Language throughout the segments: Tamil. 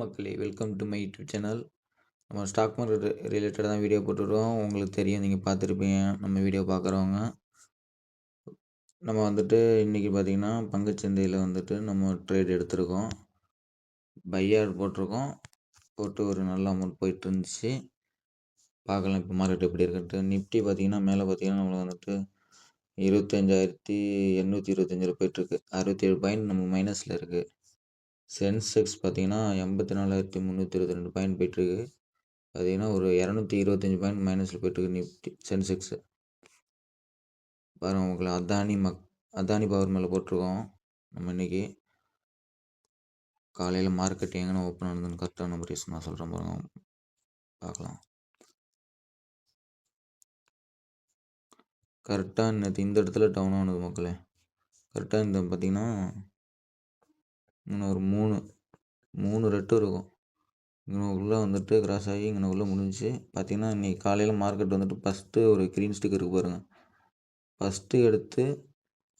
மக்களே welcome to my YouTube channel நம்ம ஸ்டாக் மார்க்கெட் ரிலேட்டடாக தான் வீடியோ போட்டுருக்கோம். உங்களுக்கு தெரியும் நீங்கள் பார்த்துருப்பீங்க. நம்ம வீடியோ பார்க்குறவங்க. நம்ம வந்துட்டு இன்றைக்கி பார்த்திங்கன்னா பங்குச்சந்தையில் வந்துட்டு நம்ம ட்ரேட் எடுத்திருக்கோம். பையார் போட்டிருக்கோம். போட்டு ஒரு நல்ல அமௌண்ட் போயிட்டு இருந்துச்சு. பார்க்கலாம் இப்போ மார்க்கெட் எப்படி இருக்குன்ட்டு. நிஃப்டி பார்த்திங்கன்னா மேலே பார்த்திங்கன்னா நம்மளுக்கு வந்துட்டு இருபத்தஞ்சாயிரத்தி எண்ணூற்றி இருபத்தஞ்சில் போயிட்டுருக்கு அறுபத்தேழு பாயிண்ட் நம்ம மைனஸில் இருக்குது சென்செக்ஸ் பார்த்தீங்கன்னா எண்பத்தி நாலாயிரத்தி முந்நூற்றி இருபத்தி ரெண்டு பாயிண்ட் போயிட்டுருக்கு. பார்த்தீங்கன்னா ஒரு இரநூத்தி இருபத்தஞ்சி பாயிண்ட் மைனஸில் போயிட்டுருக்கு நிஃப்டி சென்செக்ஸு. பாருங்கள் உங்களை அதானி மக் அதானி பவர் மேலே போட்டிருக்கோம் நம்ம இன்றைக்கி காலையில் மார்க்கெட் எங்கே ஓப்பன் ஆனதுன்னு கரெக்டான ரீசன் நான் சொல்கிறேன் பாருங்க. பார்க்கலாம். கரெக்டாக இந்த இந்த இடத்துல டவுன் ஆனது மக்களே. கரெக்டாக இந்த பார்த்திங்கன்னா இன்னும் ஒரு மூணு மூணு ரெட்டு இருக்கும். இங்கனக்குள்ளே வந்துட்டு கிராஸ் ஆகி இங்கனக்குள்ளே முடிஞ்சிச்சு. பார்த்தீங்கன்னா இன்றைக்கி காலையில் மார்க்கெட் வந்துட்டு ஃபஸ்ட்டு ஒரு க்ரீன் ஸ்டிக் இருக்குது பாருங்கள் ஃபஸ்ட்டு எடுத்து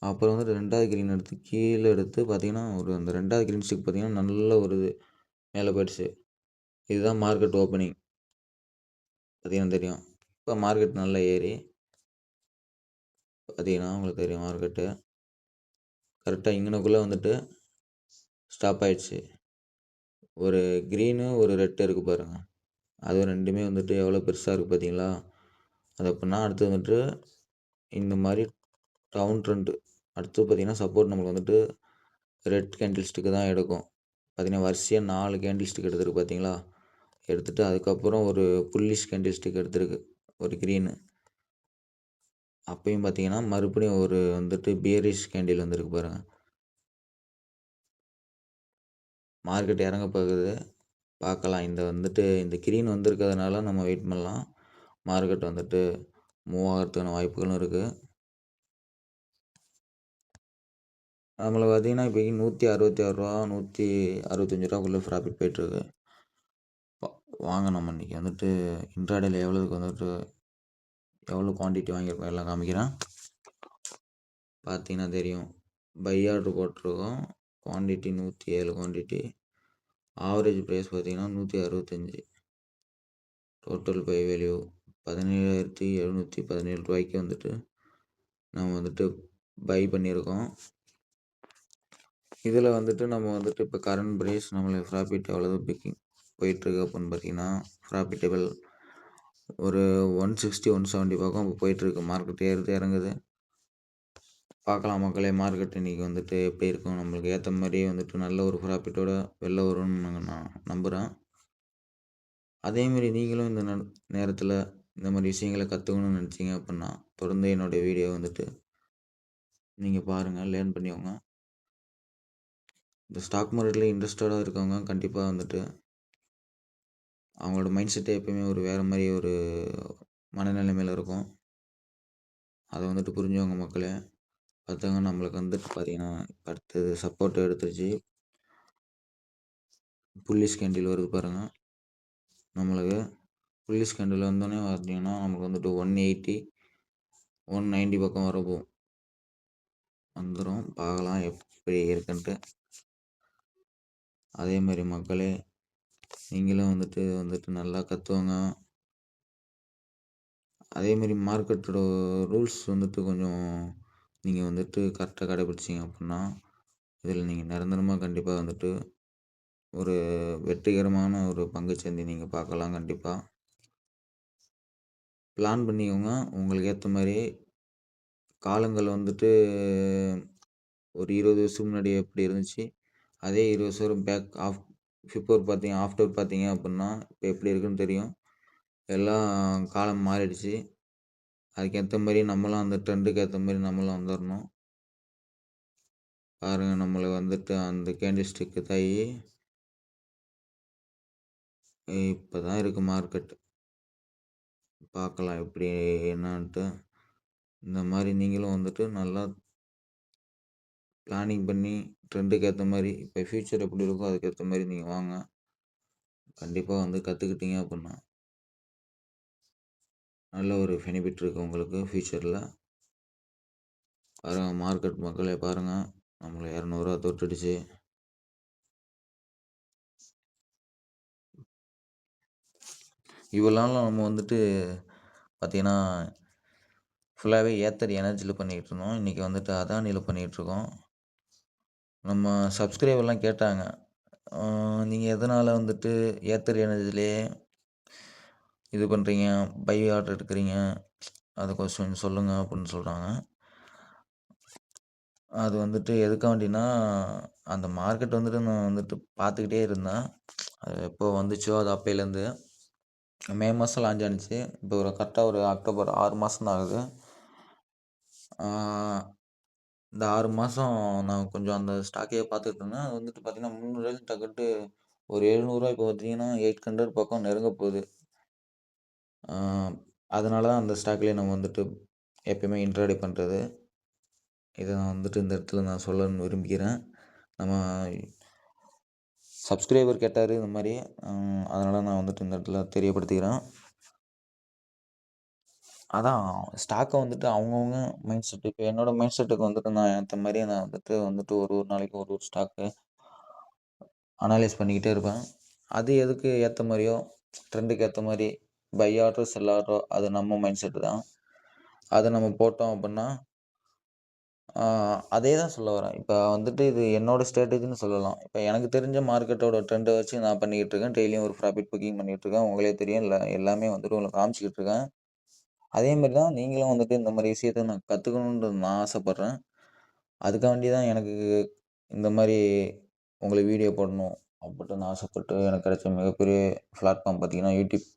அப்புறம் வந்துட்டு ரெண்டாவது க்ரீன் எடுத்து கீழே எடுத்து பார்த்தீங்கன்னா ஒரு அந்த ரெண்டாவது க்ரீன் ஸ்டிக் பார்த்தீங்கன்னா நல்ல ஒரு இது மேலே போயிடுச்சு. இதுதான் மார்க்கெட் ஓப்பனிங் பார்த்தீங்கன்னா தெரியும். இப்போ மார்க்கெட் நல்லா ஏறி பார்த்தீங்கன்னா உங்களுக்கு தெரியும் மார்க்கெட்டு கரெக்டாக இங்கனக்குள்ளே வந்துட்டு ஸ்டாப் ஆகிடுச்சி ஒரு க்ரீனு ஒரு ரெட்டு இருக்குது பாருங்கள் அது ரெண்டுமே வந்துட்டு எவ்வளோ பெருசாக இருக்குது பார்த்தீங்களா அது அப்படின்னா அடுத்து வந்துட்டு இந்த மாதிரி டவுன் ட்ரெண்டு அடுத்து பார்த்திங்கன்னா சப்போர்ட் நம்மளுக்கு வந்துட்டு ரெட் கேண்டில் ஸ்டிக்கு தான் எடுக்கும். பார்த்திங்கன்னா வரிசையாக நாலு கேண்டில் ஸ்டிக் எடுத்துருக்கு பார்த்தீங்களா எடுத்துகிட்டு அதுக்கப்புறம் ஒரு புல்லிஷ் கேண்டில் ஸ்டிக் எடுத்துருக்கு. ஒரு க்ரீனு அப்பயும் பார்த்தீங்கன்னா மறுபடியும் ஒரு வந்துட்டு பியரிஷ் கேண்டில் வந்திருக்கு பாருங்கள் மார்க்கெட் இறங்க போகுது. பார்க்கலாம். இந்த வந்துட்டு இந்த கிரீன் வந்திருக்கிறதுனால நம்ம வெயிட் பண்ணலாம். மார்க்கெட் வந்துட்டு மூவ் ஆகிறதுக்கான வாய்ப்புகளும் இருக்குது நம்மளை பார்த்திங்கன்னா இப்போக்கி நூற்றி அறுபத்தி ஆறுரூவா நூற்றி அறுபத்தஞ்சி ரூபாக்குள்ளே ப்ராஃபிட் போயிட்டுருக்கு வாங்க நம்ம இன்றைக்கி வந்துட்டு இன்ட்ராடேல எவ்வளோக்கு வந்துட்டு எவ்வளோ குவான்டிட்டி வாங்கியிருக்கோம் எல்லாம் காமிக்கிறேன். பார்த்தீங்கன்னா தெரியும். பை ஆர்டர் போட்டிருக்கோம். குவான்டிட்டி நூற்றி ஏழு குவான்டிட்டி ஆவரேஜ் ப்ரைஸ் பார்த்திங்கன்னா நூற்றி அறுபத்தஞ்சி. டோட்டல் பை வேல்யூ பதினேழாயிரத்தி எழுநூற்றி பதினேழு ரூபாய்க்கு வந்துட்டு நம்ம வந்துட்டு பை பண்ணியிருக்கோம். இதில் வந்துட்டு நம்ம வந்துட்டு இப்போ கரண்ட் ப்ரைஸ் நம்மளுக்கு ப்ராஃபிட் எவ்வளோ பிக்கிங் போயிட்டுருக்கு அப்படின்னு பார்த்தீங்கன்னா ப்ராஃபிட்டபிள் ஒரு ஒன் சிக்ஸ்டி ஒன் செவன்ட்டி பக்கம் இப்போ போயிட்டுருக்கு. மார்க்கெட் ஏறுது இறங்குது. பார்க்கலாம் மக்களே. மார்க்கெட் இன்றைக்கி வந்துட்டு எப்படி இருக்கும்? நம்மளுக்கு ஏற்ற மாதிரியே வந்துட்டு நல்ல ஒரு ப்ராஃபிட்டோட வெளில வரும்னு நாங்கள் நான் நம்புகிறேன் அதேமாரி நீங்களும் இந்த நேரத்தில் இந்த மாதிரி விஷயங்களை கற்றுக்கணும்னு நினச்சிங்க அப்படின்னா தொடர்ந்து என்னுடைய வீடியோ வந்துட்டு நீங்கள் பாருங்கள் லேர்ன் பண்ணிக்கோங்க. இந்த ஸ்டாக் மார்க்கெட்டில் இன்ட்ரெஸ்டடாக இருக்கவங்க கண்டிப்பாக வந்துட்டு அவங்களோட மைண்ட் செட்டே எப்போயுமே ஒரு வேறு மாதிரி ஒரு மனநிலைமையில் இருக்கும். அதை வந்துட்டு புரிஞ்சவங்க மக்களே. அடுத்தவங்க நம்மளுக்கு வந்துட்டு பார்த்தீங்கன்னா அடுத்தது சப்போர்ட் எடுத்துருச்சு புல்லிஸ் கேண்டில் வருது பாருங்கள் நம்மளுக்கு புல்லிஸ் கேண்டில் வந்தோடனே பார்த்தீங்கன்னா நமக்கு வந்துட்டு ஒன் எயிட்டி ஒன் நைன்ட்டி பக்கம் வரப்போம் வந்துடும் பார்க்கலாம் எப்படி இருக்குன்ட்டு. அதே மாதிரி மக்களே நீங்களும் வந்துட்டு வந்துட்டு நல்லா கற்றுவாங்க மாதிரி மார்க்கெட்டோட ரூல்ஸ் வந்துட்டு கொஞ்சம் நீங்கள் வந்துட்டு கரெக்டாக கடைப்பிடிச்சிங்க அப்புடின்னா இதில் நீங்கள் நிரந்தரமாக கண்டிப்பாக வந்துட்டு ஒரு வெற்றிகரமான ஒரு பங்குச்சந்தை நீங்கள் பார்க்கலாம் கண்டிப்பாக பிளான் பண்ணிக்கோங்க. உங்களுக்கு ஏற்ற மாதிரி காலங்கள் வந்துட்டு ஒரு இருபது வருஷம் முன்னாடி எப்படி இருந்துச்சு அதே இருபது வருஷம் பேக் ஆஃப் பிஃபோர் பார்த்தீங்க ஆஃப்டர் பார்த்தீங்க அப்புடின்னா இப்போ எப்படி இருக்குன்னு தெரியும். எல்லாம் காலம் மாறிடுச்சு. அதுக்கேற்ற மாதிரி நம்மளும் அந்த ட்ரெண்டுக்கு ஏற்ற மாதிரி நம்மளும் வந்துடணும் பாருங்கள் நம்மளை வந்துட்டு அந்த கேண்டில் ஸ்டிக்கு தாயி இப்போ தான் இருக்குது மார்க்கெட் பார்க்கலாம் எப்படி என்னான்ட்டு. இந்த மாதிரி நீங்களும் வந்துட்டு நல்லா பிளானிங் பண்ணி ட்ரெண்டுக்கு ஏற்ற மாதிரி இப்போ ஃப்யூச்சர் எப்படி இருக்கோ அதுக்கேற்ற மாதிரி நீங்கள் வாங்க. கண்டிப்பாக வந்து கற்றுக்கிட்டீங்க அப்படின்னா. நல்ல ஒரு பெனிஃபிட் இருக்குது உங்களுக்கு ஃப்யூச்சரில் பாருங்கள் மார்க்கெட் மக்களே பாருங்கள் நம்மளை இரநூறுவா தொட்டுடுச்சு. இவ்வளோ நாள் நம்ம வந்துட்டு பார்த்திங்கன்னா ஃபுல்லாகவே ஏத்தர் எனர்ஜியில் பண்ணிகிட்டு இருந்தோம். இன்றைக்கி வந்துட்டு அதானியில் பண்ணிகிட்ருக்கோம் நம்ம சப்ஸ்கிரைபர்லாம் கேட்டாங்க நீங்கள் எதனால் வந்துட்டு ஏத்தர் எனர்ஜிலே இது பண்ணுறீங்க பை ஆர்டர் எடுக்கிறீங்க அதை கொஞ்சம் சொல்லுங்கள் அப்படின்னு சொல்கிறாங்க அது வந்துட்டு எதுக்காண்டின்னா அந்த மார்க்கெட் வந்துட்டு நான் வந்துட்டு பார்த்துக்கிட்டே இருந்தேன். அது எப்போ வந்துச்சோ அது அப்போலேருந்து மே மாதம் லான்ச் ஆணுச்சு இப்போ ஒரு கரெக்டாக ஒரு அக்டோபர் ஆறு மாதம் தான் ஆகுது. இந்த ஆறு மாதம் நான் கொஞ்சம் அந்த ஸ்டாக்கையே பார்த்துக்கிட்டு இருந்தேன். அது வந்துட்டு பார்த்தீங்கன்னா முந்நூறுவாயில டக்குட்டு ஒரு எழுநூறுவா இப்போ பார்த்தீங்கன்னா எயிட் ஹண்ட்ரட் பக்கம் நெருங்க போகுது. அதனால தான் அந்த ஸ்டாக்லேயே நம்ம வந்துட்டு எப்பயுமே இன்ட்ராடே பண்ணுறது இதை நான் வந்துட்டு இந்த இடத்துல நான் சொல்லணும்னு விரும்புகிறேன். நம்ம சப்ஸ்கிரைபர் கேட்டார் இந்த மாதிரி. அதனால் நான் வந்துட்டு இந்த இடத்துல தெரியப்படுத்திக்கிறேன் அதான் ஸ்டாக்கை வந்துட்டு அவங்கவுங்க மைண்ட் செட்டு இப்போ என்னோடய மைண்ட் செட்டுக்கு வந்துட்டு நான் ஏற்ற மாதிரி நான் வந்துட்டு வந்துட்டு ஒரு ஒரு நாளைக்கு ஒரு ஒரு ஸ்டாக்கு அனலைஸ் பண்ணிக்கிட்டே இருப்பேன். அது எதுக்கு ஏற்ற மாதிரியோ ட்ரெண்டுக்கு ஏற்ற மாதிரி பை ஆர்டரோ செல் ஆர்டரோ அது நம்ம மைண்ட் செட்டு தான் அதை நம்ம போட்டோம் அப்படின்னா அதே தான் சொல்ல வரேன். இப்போ வந்துட்டு இது என்னோட ஸ்ட்ராட்டஜின்னு சொல்லலாம். இப்போ எனக்கு தெரிஞ்ச மார்க்கெட்டோட ட்ரெண்டை வச்சு நான் பண்ணிக்கிட்டு இருக்கேன். டெய்லியும் ஒரு ப்ராஃபிட் புக்கிங் பண்ணிகிட்டு இருக்கேன். உங்களே தெரியும். இல்லை எல்லாமே வந்துட்டு உங்களுக்கு காமிச்சிக்கிட்டு இருக்கேன். மாதிரி தான் நீங்களும் வந்துட்டு இந்த மாதிரி விஷயத்த நான் கற்றுக்கணுன்றது நான் ஆசைப்பட்றேன். அதுக்காண்டி தான் எனக்கு இந்த மாதிரி உங்களுக்கு வீடியோ போடணும் அப்படின்னு ஆசைப்பட்டு எனக்கு கிடைச்ச மிகப்பெரிய பிளாட்ஃபார்ம் பார்த்தீங்கன்னா, யூடியூப்.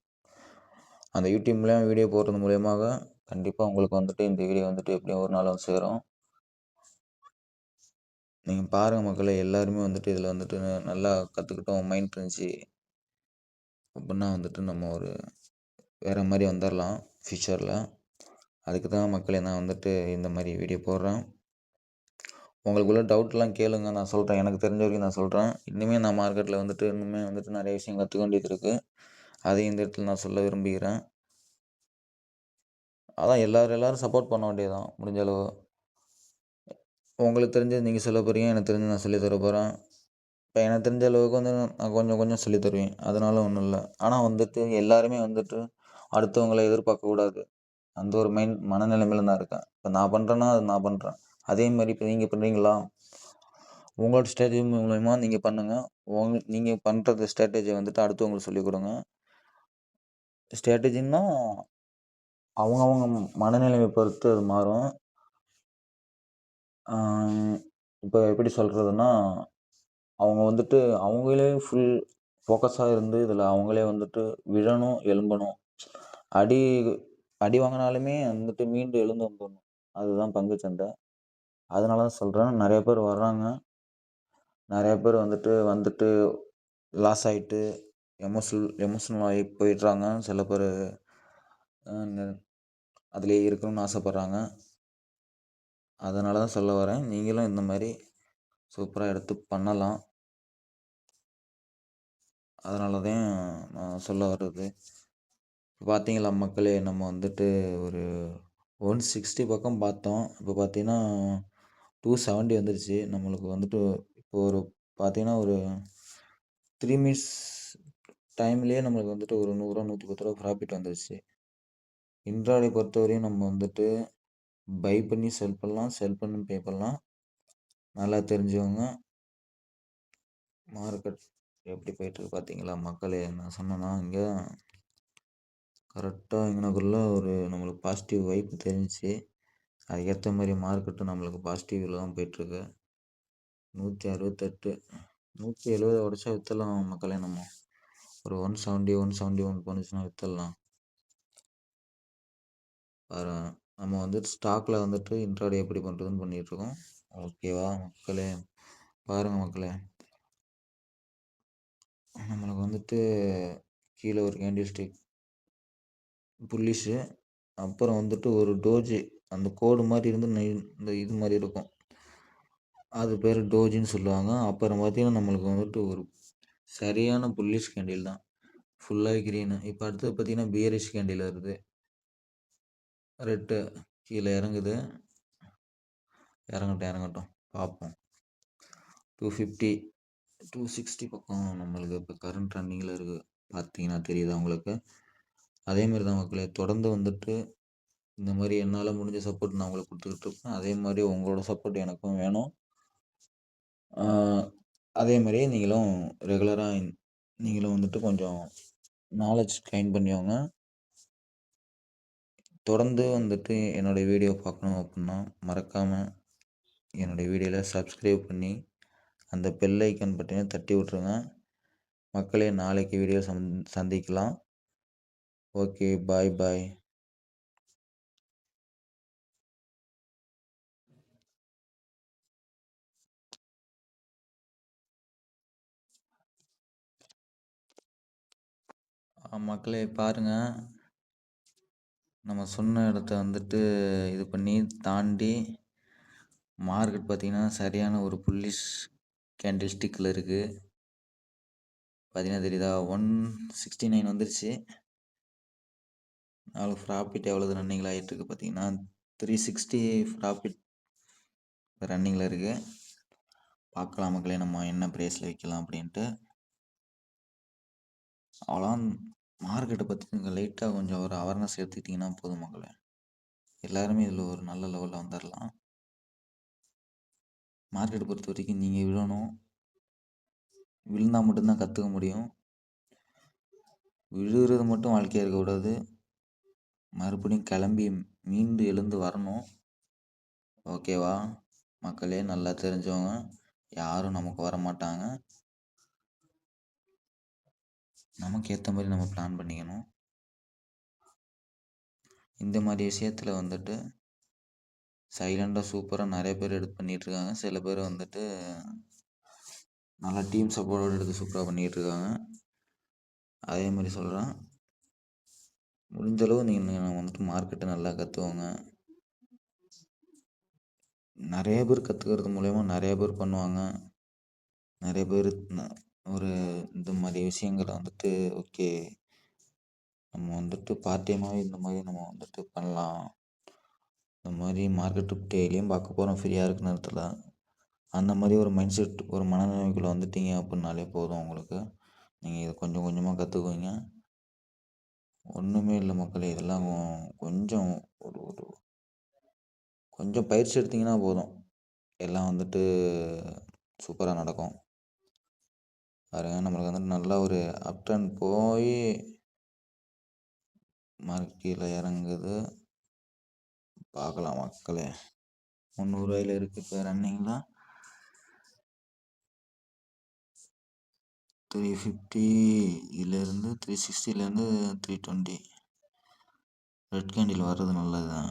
அந்த யூடியூப் மூலியமா வீடியோ போடுறது மூலியமாக கண்டிப்பாக உங்களுக்கு வந்துட்டு இந்த வீடியோ வந்துட்டு எப்படியும் ஒரு நாள் வந்து சேரும். நீங்கள் பாருங்கள் மக்களை எல்லாருமே வந்துட்டு இதில் வந்துட்டு நல்லா கற்றுக்கிட்டோம் மைண்ட் இருந்துச்சு. அப்படின்னா வந்துட்டு நம்ம ஒரு வேறு மாதிரி வந்துடலாம் ஃப்யூச்சரில் அதுக்கு தான் மக்களே நான் வந்துட்டு இந்த மாதிரி வீடியோ போடுறேன். உங்களுக்குள்ள டவுட்லாம் கேளுங்க நான் சொல்கிறேன் எனக்கு தெரிஞ்ச வரைக்கும் நான் சொல்கிறேன் இன்னுமே நான் மார்க்கெட்டில் வந்துட்டு இன்னுமே வந்துட்டு நிறைய விஷயம் கற்றுக்க வேண்டியது இருக்குது அதையும் இந்த இடத்துல நான் சொல்ல விரும்புகிறேன். அதான் எல்லோரும் எல்லோரும் சப்போர்ட் பண்ண வேண்டியதான் முடிஞ்ச அளவு. உங்களுக்கு தெரிஞ்சது நீங்கள் சொல்ல போகிறீங்க எனக்கு தெரிஞ்சு நான் சொல்லித்தர போகிறேன் இப்போ எனக்கு தெரிஞ்ச அளவுக்கு வந்து நான் கொஞ்சம் கொஞ்சம் சொல்லி தருவேன். அதனால ஒன்றும் இல்லை. ஆனால் வந்துட்டு எல்லாருமே வந்துட்டு அடுத்தவங்களை எதிர்பார்க்கக்கூடாது அந்த ஒரு மைண்ட் மனநிலைமையில தான் இருக்கேன். இப்போ நான் பண்ணுறேன்னா அது நான் பண்ணுறேன் அதே மாதிரி இப்போ நீங்கள் பண்ணுறீங்களா உங்களோட ஸ்ட்ராட்டஜி மூலயமா நீங்கள் பண்ணுங்கள் உங்க நீங்கள் பண்ணுறது ஸ்ட்ராட்டஜியை வந்துட்டு அடுத்தவங்களுக்கு சொல்லிக் கொடுங்க. ஸ்ட்ராட்டஜின்னா அவங்கவுங்க மனநிலைமை பொறுத்து அது மாறும் இப்போ எப்படி சொல்கிறதுன்னா அவங்க வந்துட்டு அவங்களே ஃபுல் ஃபோக்கஸாக இருந்து இதில் அவங்களே வந்துட்டு விழணும், எழும்பணும். அடி அடி வாங்கினாலுமே வந்துட்டு மீண்டு எழுந்து வந்துடணும். அதுதான் பங்குச்சந்தை. அதனால தான் சொல்கிறேன் நிறைய பேர் வர்றாங்க. நிறைய பேர் வந்துட்டு வந்துட்டு லாஸ் ஆகிட்டு எமோஷனல் எமோஷனல் ஆகி போயிடுறாங்க. சில பேர் அதிலே இருக்கணும்னு ஆசைப்பட்றாங்க. அதனால தான் சொல்ல வரேன். நீங்களும் இந்த மாதிரி சூப்பராக எடுத்து பண்ணலாம். அதனால தான் நான் சொல்ல வர்றது. இப்போ பார்த்தீங்களா மக்களே நம்ம வந்துட்டு ஒரு ஒன் சிக்ஸ்டி பக்கம் பார்த்தோம். இப்போ பார்த்தீங்கன்னா டூ செவன்ட்டி வந்துருச்சு. நம்மளுக்கு வந்துட்டு இப்போ ஒரு பார்த்தீங்கன்னா ஒரு த்ரீ மினிட்ஸ் டைம்லேயே நம்மளுக்கு வந்துட்டு ஒரு நூறுரூவா நூற்றி பத்து ரூபா ப்ராஃபிட் வந்துருச்சு. இன்ட்ராடே பொறுத்தவரையும் நம்ம வந்துட்டு பை பண்ணி செல் பண்ணலாம் செல் பண்ணி பே பண்ணலாம். நல்லா தெரிஞ்சவங்க மார்க்கெட் எப்படி போயிட்டுருக்கு பார்த்தீங்களா? மக்களே நான் சொன்னேன்னா இங்கே கரெக்டாக இங்கனக்குள்ள ஒரு நம்மளுக்கு பாசிட்டிவ் வைப் தெரிஞ்சிச்சு. அதுக்கேற்ற மாதிரி மார்க்கெட்டும் நம்மளுக்கு பாசிட்டிவில் தான் போயிட்டுருக்கு நூற்றி அறுபத்தெட்டு நூற்றி எழுபது உடச்சா விற்றுலாம் மக்களே நம்ம. ஒரு one seventy one seventy one போணுச்சுன்னா விற்றுலாம் பாரு நம்ம வந்துட்டு ஸ்டாக்கில் வந்துட்டு இன்ட்ராடே எப்படி பண்ணுறதுன்னு பண்ணிகிட்ருக்கோம் ஓகேவா மக்களே? பாருங்கள் மக்களே. நம்மளுக்கு வந்துட்டு கீழே ஒரு கேண்டில் ஸ்டிக் புல்லிஷு அப்புறம் வந்துட்டு ஒரு டோஜி அந்த கோடு மாதிரி இருந்து இந்த இது மாதிரி இருக்கும். அது பேர் டோஜின்னு சொல்லுவாங்க. அப்புறம் பார்த்தீங்கன்னா நம்மளுக்கு வந்துட்டு ஒரு சரியான புல்லிஷ் கேண்டில் தான். ஃபுல்லாக க்ரீனு இப்போ அடுத்தது பார்த்தீங்கன்னா பியரிஷ் கேண்டில் வருது. ரெட்டு கீழே இறங்குது. இறங்கட்டும் இறங்கட்டும். பார்ப்போம். டூ ஃபிஃப்டி டூ சிக்ஸ்டி பக்கம் நம்மளுக்கு இப்போ கரண்ட் ரன்னிங்கில் இருக்குது பார்த்தீங்கன்னா தெரியுதா உங்களுக்கு? மாதிரி தான் மக்களே தொடர்ந்து வந்துட்டு இந்த மாதிரி என்னால் முடிஞ்ச சப்போர்ட் நான் உங்களுக்கு கொடுத்துக்கிட்டு இருப்பேன் அதே மாதிரி உங்களோட சப்போர்ட் எனக்கும் வேணும். அதே மாதிரியே நீங்களும் ரெகுலராக நீங்களும் வந்துட்டு கொஞ்சம் நாலேஜ் கெயின் பண்ணிக்கோங்க. தொடர்ந்து வந்துட்டு என்னுடைய வீடியோ பார்க்கணும் அப்படின்னா மறக்காமல் என்னுடைய வீடியோவில் சப்ஸ்கிரைப் பண்ணி அந்த பெல் ஐக்கன் பட்டனை தட்டி விட்ருங்க மக்களே நாளைக்கு வீடியோ சந் சந்திக்கலாம். ஓகே பாய் பாய் மக்களே பாருங்கள் நம்ம சொன்ன இடத்த வந்துட்டு இது பண்ணி தாண்டி மார்க்கெட் பார்த்திங்கன்னா சரியான ஒரு புல்லிஷ் கேண்டில் ஸ்டிக்கில் இருக்குது பார்த்தீங்கன்னா தெரியுதா ஒன் சிக்ஸ்டி நைன் வந்துருச்சு. நாலு ப்ராஃபிட் எவ்வளோ ரன்னிங்கில் ஆகிட்டுருக்கு பார்த்தீங்கன்னா த்ரீ சிக்ஸ்டி ப்ராஃபிட் ரன்னிங்கில் இருக்குது பார்க்கலாம் மக்களே நம்ம என்ன ப்ரைஸில் விற்கலாம் அப்படின்ட்டு. அவ்வளோ மார்க்கெட்டை பற்றி நீங்கள் லைட்டாக கொஞ்சம் ஒரு அவேர்னஸ் எடுத்துக்கிட்டிங்கன்னா போதும் மக்களே எல்லாருமே இதில் ஒரு நல்ல லெவலில் வந்துடலாம் மார்க்கெட்டை பொறுத்த வரைக்கும் நீங்கள் விழணும். விழுந்தால் மட்டும்தான் கற்றுக்க முடியும். விழுகிறது மட்டும் வாழ்க்கையாக இருக்கக்கூடாது மறுபடியும் கிளம்பி மீண்டு எழுந்து வரணும். ஓகேவா மக்களே நல்லா தெரிஞ்சவங்க. யாரும் நமக்கு வர மாட்டாங்க நமக்கு ஏற்ற மாதிரி நம்ம பிளான் பண்ணிக்கணும். இந்த மாதிரி விஷயத்தில் வந்துட்டு சைலண்டாக சூப்பராக நிறைய பேர் எடுத்து பண்ணிகிட்ருக்காங்க சில பேர் வந்துட்டு நல்லா டீம் சப்போர்ட்டோடு எடுத்து சூப்பராக பண்ணிகிட்ருக்காங்க அதே மாதிரி சொல்கிறேன் முடிஞ்சளவு நீங்கள் வந்துட்டு மார்க்கெட்டை நல்லா கற்றுவோங்க நிறைய பேர் கற்றுக்கிறது மூலயமா நிறைய பேர் பண்ணுவாங்க. நிறைய பேர் ஒரு இந்த மாதிரி விஷயங்களை வந்துட்டு ஓகே. நம்ம வந்துட்டு பார்ட் டைமாகவே இந்த மாதிரி நம்ம வந்துட்டு பண்ணலாம். இந்த மாதிரி மார்க்கெட்டு டெய்லியும் பார்க்க போகிறோம் ஃப்ரீயாக இருக்க நேரத்தில். அந்த மாதிரி ஒரு மைண்ட் செட் ஒரு மனநிலைமைக்குள்ளே வந்துட்டீங்க அப்படின்னாலே போதும் உங்களுக்கு. நீங்கள் இதை கொஞ்சம் கொஞ்சமாக கற்றுக்குவீங்க ஒன்றுமே இல்லை மக்களே இதெல்லாம் கொஞ்சம் ஒரு ஒரு கொஞ்சம் பயிற்சி எடுத்திங்கன்னா போதும். எல்லாம் வந்துட்டு சூப்பராக நடக்கும். பாருங்க நம்மளுக்கு வந்துட்டு நல்லா ஒரு அப்டன் போய் மார்க் கீழே இறங்குது. பார்க்கலாம் மக்களே. முந்நூறுவாயில் இருக்குது இப்போ ரன்னிங்லாம் த்ரீ ஃபிஃப்டியிலேருந்து த்ரீ சிக்ஸ்டிலேருந்து த்ரீ டுவெண்ட்டி ரெட் கேண்டில் வர்றது நல்லது தான்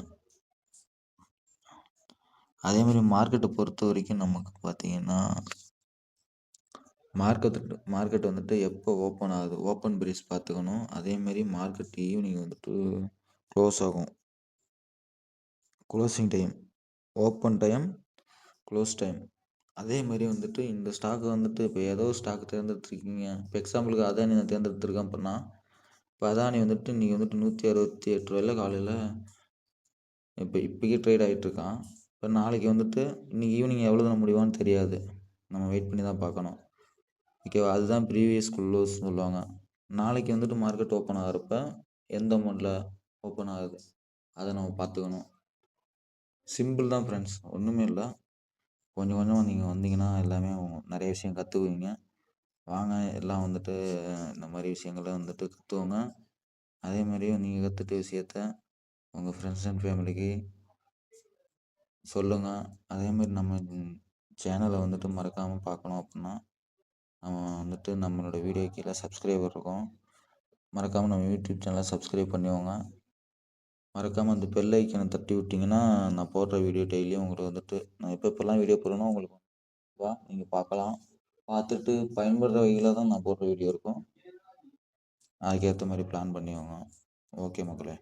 அதேமாதிரி மார்க்கெட்டை பொறுத்த வரைக்கும் நமக்கு பார்த்திங்கன்னா மார்க்கெட்டு மார்க்கெட் வந்துட்டு எப்போ ஓப்பன் ஆகுது ஓப்பன் பிரிஸ் பார்த்துக்கணும். அதேமாரி மார்க்கெட் ஈவினிங் வந்துட்டு க்ளோஸ் ஆகும். Closing time open time close time அதே மாதிரி வந்துட்டு இந்த ஸ்டாக்கு வந்துட்டு இப்போ ஏதோ ஸ்டாக் தேர்ந்தெடுத்துருக்கீங்க. இப்போ எக்ஸாம்பிளுக்கு அதானி நான் தேர்ந்தெடுத்துருக்கேன் அப்படின்னா இப்போ அதானி வந்துட்டு இன்றைக்கி வந்துட்டு நூற்றி அறுபத்தி எட்டு ரூபாயில் காலையில் இப்போ இப்போக்கே ட்ரேட் ஆகிட்டுருக்கான் இப்போ நாளைக்கு வந்துட்டு இன்றைக்கி ஈவினிங் எவ்வளோ தான் முடியுமான்னு தெரியாது. நம்ம வெயிட் பண்ணி தான் பார்க்கணும். ஓகேவா அதுதான் ப்ரீவியஸ் குள்ளோஸ் சொல்லுவாங்க. நாளைக்கு வந்துட்டு மார்க்கெட் ஓப்பன் ஆகிறப்ப எந்த அமௌண்ட்டில் ஓப்பன் ஆகுது? அதை நம்ம பார்த்துக்கணும். சிம்பிள் தான் ஃப்ரெண்ட்ஸ் ஒன்றுமே இல்லை. கொஞ்சம் கொஞ்சமாக நீங்கள் வந்தீங்கன்னா எல்லாமே நிறைய விஷயம் கற்றுக்குவீங்க வாங்க எல்லாம் வந்துட்டு இந்த மாதிரி விஷயங்கள வந்துட்டு கற்றுவோங்க அதே மாதிரியே நீங்கள் கற்றுட்ட விஷயத்த உங்கள் ஃப்ரெண்ட்ஸ் அண்ட் ஃபேமிலிக்கு சொல்லுங்கள் அதே மாதிரி நம்ம சேனலை வந்துட்டு மறக்காமல் பார்க்கணும் அப்படின்னா நம்ம வந்துட்டு நம்மளோட வீடியோ கீழே சப்ஸ்கிரைபர் இருக்கும். மறக்காமல் நம்ம யூடியூப் சேனலை சப்ஸ்கிரைப் பண்ணிக்கோங்க. மறக்காமல் அந்த பெல் ஐக்கனை தட்டி விட்டிங்கன்னா நான் போடுற வீடியோ டெய்லியும் உங்களுக்கு வந்துட்டு நான் எப்போ எப்போல்லாம் வீடியோ போடுறேனோ உங்களுக்கு வா நீங்கள் பார்க்கலாம். பார்த்துட்டு பயன்படுற வகையில் தான் நான் போடுற வீடியோ இருக்கும். அதுக்கேற்ற மாதிரி பிளான் பண்ணிக்கோங்க. ஓகே மக்களே.